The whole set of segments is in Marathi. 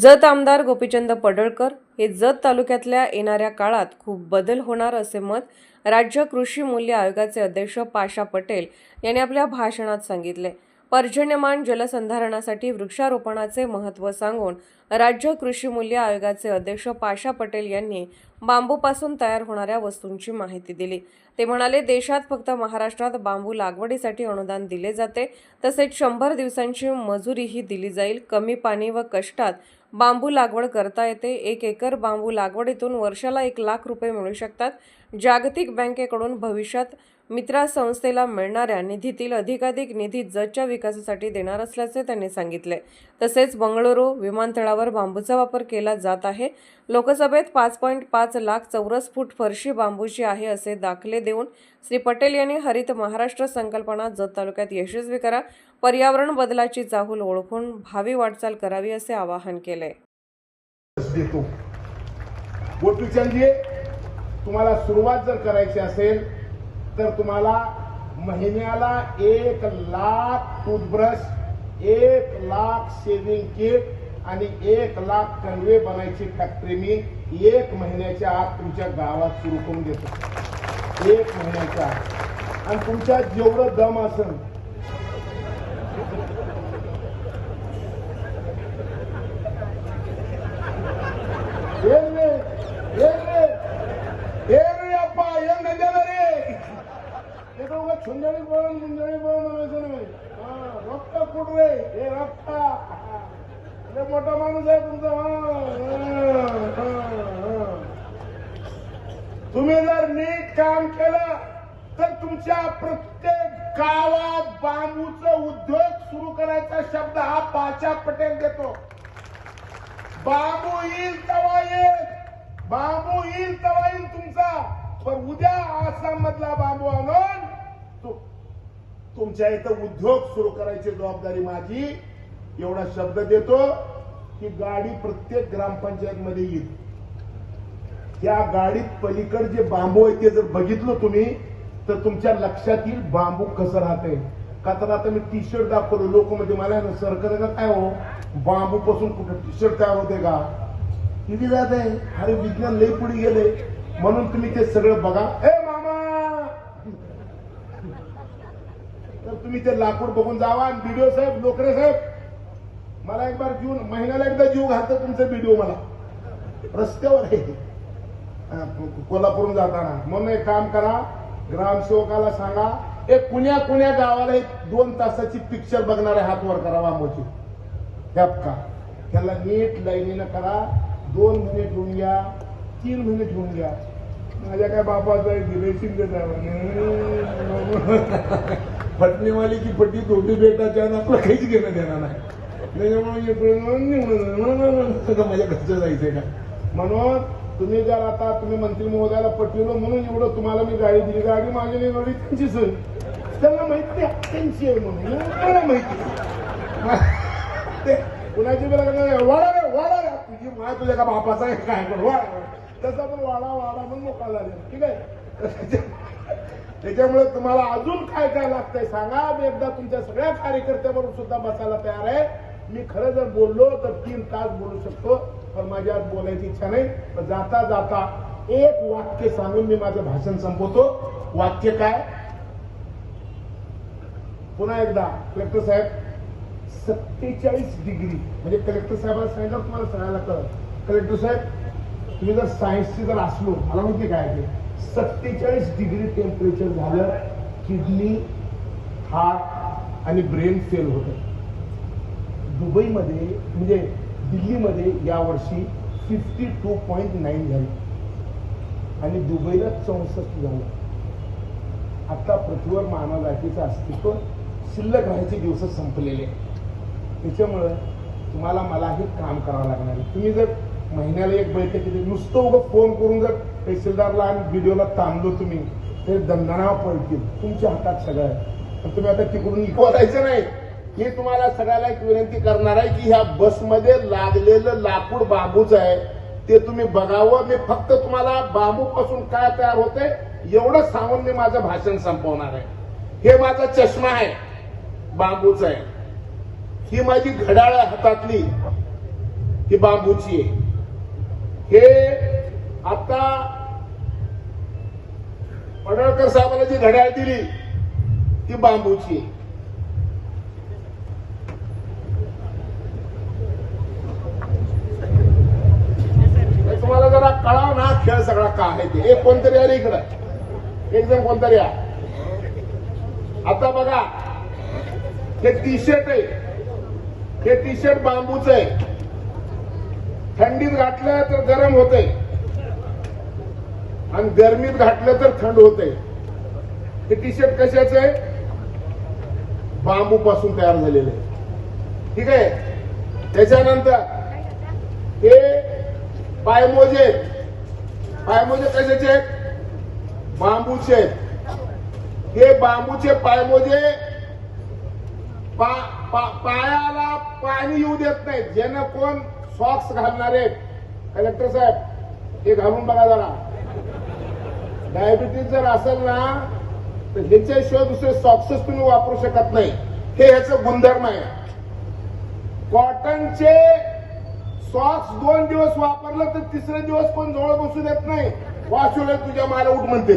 जत आमदार गोपीचंद पडळकर हे जत तालुक्यातल्या येणाऱ्या काळात खूप बदल होणार असे मत राज्य कृषी मूल्य आयोगाचे अध्यक्ष पाशा पटेल यांनी आपल्या भाषणात सांगितले. पर्जन्यमान जलसंधारणासाठी वृक्षारोपणाचे महत्त्व सांगून राज्य कृषी मूल्य आयोगाचे अध्यक्ष पाशा पटेल यांनी बांबूपासून तयार होणाऱ्या वस्तूंची माहिती दिली. ते म्हणाले देशात फक्त महाराष्ट्रात बांबू लागवडीसाठी अनुदान दिले जाते. तसेच शंभर दिवसांची मजुरीही दिली जाईल. कमी पाणी व कष्टात बांबू लागवड करता येते. एक एकर बांबू लागवडीतून वर्षाला एक लाख रुपये मिळू शकतात. जागतिक बँकेकडून भविष्यात मित्रा संस्थेला मिळणाऱ्या निधीतील अधिकाधिक निधी जतच्या विकासासाठी देणार असल्याचे त्यांनी सांगितले. तसेच बंगळुरू विमानतळावर बांबूचा वापर केला जात आहे. लोकसभेत पाच पॉईंट पाच लाख चौरस फूट फरशी बांबूची आहे असे दाखले देऊन श्री पटेल यांनी हरित महाराष्ट्र संकल्पना जत तालुक्यात यशस्वी करा पर्यावरण बदलाची चाहूल ओळखून भावी वाटचाल करावी असे आवाहन केले. तुम्हाला सुरुवात जर करायची असेल तर तुम्हाला महिन्याला एक लाख टूथब्रश एक लाख शेविंग किट आणि एक लाख कणवे बनायची फॅक्टरी मी एक महिन्याच्या आत तुमच्या गावात सुरू करून देतो. एक महिन्याच्या आत. आणि तुमच्या जेवढं दम असेल सुंदरी बन सुंदरी बन रक्त कुडवे हे रक्त. मोठा माणूस आहे तुमचा. तुम्ही जर नीट काम केलं तर तुमच्या प्रत्येक गावात बांबूचा उद्योग सुरू करायचा शब्द हा पाचा पटेल देतो. बाबू येईल तवा येईल. बाबू येईल तवा येईल तुमचा. पण उद्या आसाम मधला बांबू आणून तुमच्या इथं उद्योग सुरू करायची जबाबदारी माझी. एवढा शब्द देतो की गाडी प्रत्येक ग्रामपंचायत मध्ये येईल. त्या गाडीत पलीकड जे बांबू आहे ते जर बघितलं तुम्ही तर तुमच्या लक्षात येईल बांबू कसं राहते का तर आता मी टी शर्ट दाखवलो लोक म्हणजे मला ना सरकार का काय हो? बांबू पासून कुठं टी शर्ट तयार होते का? किती जात आहे? अरे विज्ञान लई पुढे गेले. म्हणून तुम्ही ते सगळं बघा. ए मामा! तर तुम्ही ते लाकूड बघून जावा आणि व्हिडिओ साहेब लोकरे साहेब मला एक बार जीव महिन्याला एकदा जीव घालतं तुमचा व्हिडिओ मला. रस्त्यावर आहे कोल्हापूरून जाताना. म्हणून एक काम करा ग्रामसेवकाला सांगा एक कुण्या कुण्या गावाला एक दोन तासाची पिक्चर बघणारे हात वर करा बांबूची ह्याप का त्याला नीट लाईनीनं करा दोन मिनिट होऊन घ्या तीन मिनिट होऊन घ्या. माझ्या काय बापाचा दिले शिंदे फटणीवाली की फटी तोटी भेटायच्या आपलं काहीच घेणं देणार नाही. त्याच्यामुळे इकडून निवडून माझ्या घरचं जायचंय का म्हणून तुम्ही जर आता तुम्ही मंत्री महोदयाला पटविलं म्हणून एवढं तुम्हाला मी गाडी दिली गाडी माझी नाही गाडी त्यांची आहे. त्यांना माहिती त्यांची आहे म्हणून मला माहिती ते कुणाची बिला वाडा रे वाडा रे तुझी माय तुझ्या का बापाचा आहे काय पण वाडा तसा पण वाडा वाडा म्हणून मोकळा झाले ठीक आहे त्याच्यामुळे तुम्हाला अजून काय काय लागतंय सांगा मी एकदा तुमच्या सगळ्या कार्यकर्त्याबरोबर सुद्धा बसायला तयार आहे मी खरं जर बोललो तर तीन तास बोलू शकतो पण माझी आज बोलायची इच्छा नाही. पण जाता जाता एक वाक्य सांगून मी माझं भाषण संपवतो. वाक्य काय? पुन्हा एकदा कलेक्टर साहेब सत्तेचाळीस डिग्री. म्हणजे कलेक्टर साहेबांना सांगितलं तुम्हाला सगळ्याला कळत कलेक्टर साहेब तुम्ही जर सायन्सची जर असलो मला माहिती काय ते. सत्तेचाळीस डिग्री टेम्परेचर झालं किडनी हार्ट आणि ब्रेन फेल होतं. दुबईमध्ये म्हणजे दिल्लीमध्ये यावर्षी फिफ्टी टू पॉईंट नाईन झाली. आणि दुबईला चौसष्ट झालं. आता पृथ्वीवर मानव जातीचं अस्तित्व शिल्लक राहायचे दिवस संपलेले. त्याच्यामुळं तुम्हाला मलाही काम करावं लागणार आहे. तुम्ही जर महिन्याला एक बैठकीत नुसतं उगं फोन करून जर तहसीलदारला आणि व्हिडिओला ताणलो तुम्ही ते दंडनाव पडतील. तुमच्या हातात सगळं आहे. पण तुम्ही आता तिकडून बोलायचं नाही. हे तुम्हाला सगळ्याला एक विनंती करणार आहे की ह्या बसमध्ये लागलेलं लाकूड बांबूच आहे ते तुम्ही बघावं. मी फक्त तुम्हाला बांबू पासून काय तयार होते एवढं सांगून मी माझं भाषण संपवणार आहे. हे माझा चष्मा आहे बांबूचा आहे. ही माझी घड्याळ हातातली ही बांबूची आहे. हे आता पडळकर साहेबांना जी घड्याळ दिली ती बांबूची आहे हे तुम्हाला जरा कळाव ना खेळ सगळा का आहे ते. एक कोणतरी आले इकडं. एक जण कोणतरी या आता बघा हे टी शर्ट आहे. हे टी शर्ट बांबूच आहे. थंडीत घातलं तर गरम होतंय. आणि गरमीत घातलं तर थंड होतंय. हे टी शर्ट कशाचं आहे? बांबू पासून तयार झालेलं आहे. ठीक आहे? त्याच्यानंतर हे पायमोजे. आहेत. पायमोजे कशाचे? बांबूचे. हे बांबूचे पायमोजे पा, पा, पायाला पाणी येऊ देत नाहीत. ज्यानं कोण सॉक्स घालणारे कलेक्टर साहेब हे घालून बघा जरा. डायबिटीज जर असेल ना तर ह्याच्याशिवाय दुसरे सॉक्सच तुम्ही वापरू शकत नाही. हे ह्याचं गुणधर्म आहे. कॉटनचे सॉक्स दोन दिवस वापरलं तर तिसरे दिवस पण जवळ बसू देत नाही. वाचवलं तुझ्या माला उठ म्हणते.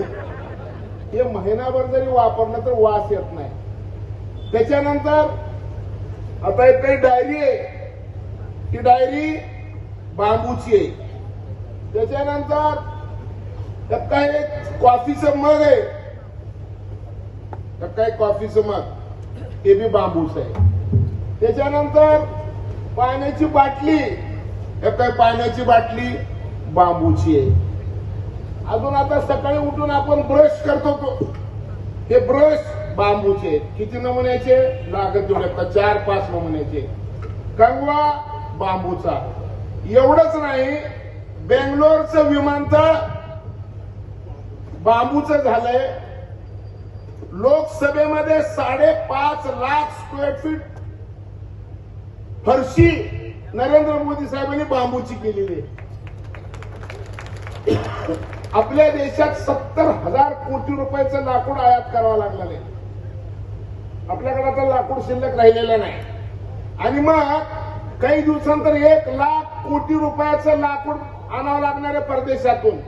हे महिनाभर जरी वापरलं तर वास येत नाही. त्याच्यानंतर आता एक काही डायरी आहे. ती डायरी बांबूची आहे. त्याच्यानंतर त्यात काय एक कॉफीचं मग आहे. त्यात काय कॉफीचं मग. ते बी बांबूच आहे. त्याच्यानंतर पाण्याची बाटली. हे काय पाण्याची बाटली? बांबूची आहे. अजून आता सकाळी उठून आपण ब्रश करतो तो. हे ब्रश बांबूचे किती नमुन्याचे? लागत देऊ शकतात चार पाच नमुन्याचे कंगवा बांबूचा. एवढंच नाही बेंगलोरचं विमानतळ बांबूचं झालंय. लोकसभेमध्ये साडेपाच लाख स्क्वेअर फीट फरशी नरेंद्र मोदी साहेबांनी बांबूची केलेली आहे. आपल्या देशात सत्तर हजार कोटी रुपयाचं लाकूड आयात करावं लागणार आहे. आपल्याकडे आता लाकूड शिल्लक राहिलेलं नाही. आणि मग काही दिवसांतर एक लाख कोटी रुपयाचं लाकूड आणावं लागणार आहे परदेशातून.